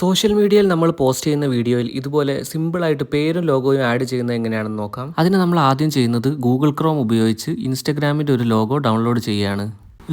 Social മീഡിയയിൽ നമ്മൾ post ചെയ്യുന്ന വീഡിയോയിൽ ഇതുപോലെ സിമ്പിൾ ആയിട്ട് പേരും ലോഗോയും ആഡ് ചെയ്യുന്നത് എങ്ങനെയാണെന്ന് നോക്കാം. അതിന് നമ്മൾ ആദ്യം ചെയ്യുന്നത് ഗൂഗിൾ ക്രോം ഉപയോഗിച്ച് ഇൻസ്റ്റഗ്രാമിന്റെ ഒരു ലോഗോ ഡൗൺലോഡ് ചെയ്യുകയാണ്.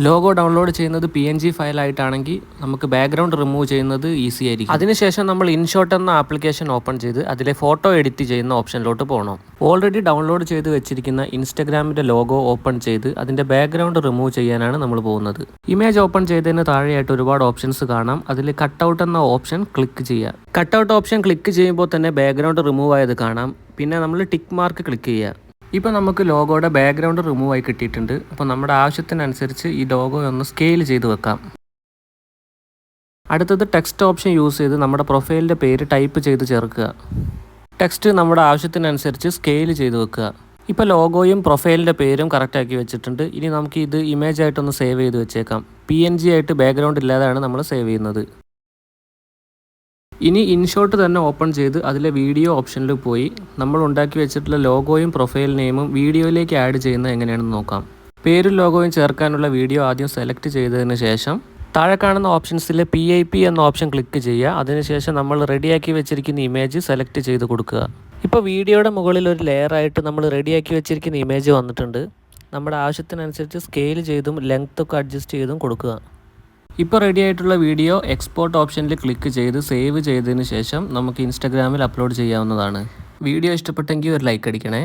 ലോഗോ ഡൗൺലോഡ് ചെയ്യുന്നത് പി എൻ ജി ഫയലായിട്ടാണെങ്കിൽ നമുക്ക് ബാക്ക്ഗ്രൗണ്ട് റിമൂവ് ചെയ്യുന്നത് ഈസി ആയിരിക്കും. അതിനുശേഷം നമ്മൾ ഇൻഷോട്ട് എന്ന ആപ്ലിക്കേഷൻ ഓപ്പൺ ചെയ്ത് അതിലെ ഫോട്ടോ എഡിറ്റ് ചെയ്യുന്ന ഓപ്ഷനിലോട്ട് പോകണം ഓൾറെഡി ഡൗൺലോഡ് ചെയ്ത് വെച്ചിരിക്കുന്ന ഇൻസ്റ്റഗ്രാമിന്റെ ലോഗോ ഓപ്പൺ ചെയ്ത് അതിന്റെ ബാക്ക്ഗ്രൗണ്ട് റിമൂവ് ചെയ്യാനാണ് നമ്മൾ പോകുന്നത്. ഇമേജ് ഓപ്പൺ ചെയ്തതിന് താഴെയായിട്ട് ഒരുപാട് ഓപ്ഷൻസ് കാണാം. അതിൽ കട്ടൗട്ട് എന്ന ഓപ്ഷൻ ക്ലിക്ക് ചെയ്യുക. കട്ടൗട്ട് ഓപ്ഷൻ ക്ലിക്ക് ചെയ്യുമ്പോൾ തന്നെ ബാക്ക്ഗ്രൗണ്ട് റിമൂവ് ആയത് കാണാം. പിന്നെ നമ്മൾ ടിക്ക് മാർക്ക് ക്ലിക്ക് ചെയ്യുക. ഇപ്പോൾ നമുക്ക് ലോഗോയുടെ ബാക്ക്ഗ്രൗണ്ട് റിമൂവ് ആയി കിട്ടിയിട്ടുണ്ട്. അപ്പോൾ നമ്മുടെ ആവശ്യത്തിനനുസരിച്ച് ഈ ലോഗോ ഒന്ന് സ്കെയിൽ ചെയ്ത് വെക്കാം. അടുത്തത് ടെക്സ്റ്റ് ഓപ്ഷൻ യൂസ് ചെയ്ത് നമ്മുടെ പ്രൊഫൈലിന്റെ പേര് ടൈപ്പ് ചെയ്ത് ചേർക്കുക. ടെക്സ്റ്റ് നമ്മുടെ ആവശ്യത്തിനനുസരിച്ച് സ്കെയിൽ ചെയ്ത് വെക്കുക. ഇപ്പോൾ ലോഗോയും പ്രൊഫൈലിന്റെ പേരും കറക്റ്റാക്കി വെച്ചിട്ടുണ്ട്. ഇനി നമുക്ക് ഇത് ഇമേജ് ആയിട്ടൊന്ന് സേവ് ചെയ്ത് വെച്ചേക്കാം. പി എൻ ജി ആയിട്ട് ബാക്ക്ഗ്രൗണ്ട് ഇല്ലാതെയാണ് നമ്മൾ സേവ് ചെയ്യുന്നത്. ഇനി ഇൻഷോട്ട് തന്നെ ഓപ്പൺ ചെയ്ത് അതിലെ വീഡിയോ ഓപ്ഷനിൽ പോയി. നമ്മൾ ഉണ്ടാക്കി വെച്ചിട്ടുള്ള ലോഗോയും പ്രൊഫൈൽ നെയിമും വീഡിയോയിലേക്ക് ആഡ് ചെയ്യുന്നത് എങ്ങനെയാണെന്ന് നോക്കാം. പേരും ലോഗോയും ചേർക്കാനുള്ള വീഡിയോ ആദ്യം സെലക്ട് ചെയ്തതിന് ശേഷം താഴെ കാണുന്ന ഓപ്ഷൻസിൽ പി ഐ പി എന്ന ഓപ്ഷൻ ക്ലിക്ക് ചെയ്യുക. അതിനുശേഷം നമ്മൾ റെഡിയാക്കി വെച്ചിരിക്കുന്ന ഇമേജ് സെലക്ട് ചെയ്ത് കൊടുക്കുക. ഇപ്പോൾ വീഡിയോയുടെ മുകളിൽ ഒരു ലെയറായിട്ട് നമ്മൾ റെഡിയാക്കി വെച്ചിരിക്കുന്ന ഇമേജ് വന്നിട്ടുണ്ട്. നമ്മുടെ ആവശ്യത്തിനനുസരിച്ച് സ്കെയിൽ ചെയ്തും ലെങ്ത്തൊക്കെ അഡ്ജസ്റ്റ് ചെയ്തും കൊടുക്കുക. ഇപ്പോൾ റെഡി ആയിട്ടുള്ള വീഡിയോ എക്സ്പോർട്ട് ഓപ്ഷനിൽ ക്ലിക്ക് ചെയ്ത് സേവ് ചെയ്തതിന് ശേഷം നമുക്ക് ഇൻസ്റ്റാഗ്രാമിൽ അപ്ലോഡ് ചെയ്യാവുന്നതാണ്. വീഡിയോ ഇഷ്ടപ്പെട്ടെങ്കിൽ ഒരു ലൈക്ക് അടിക്കണേ.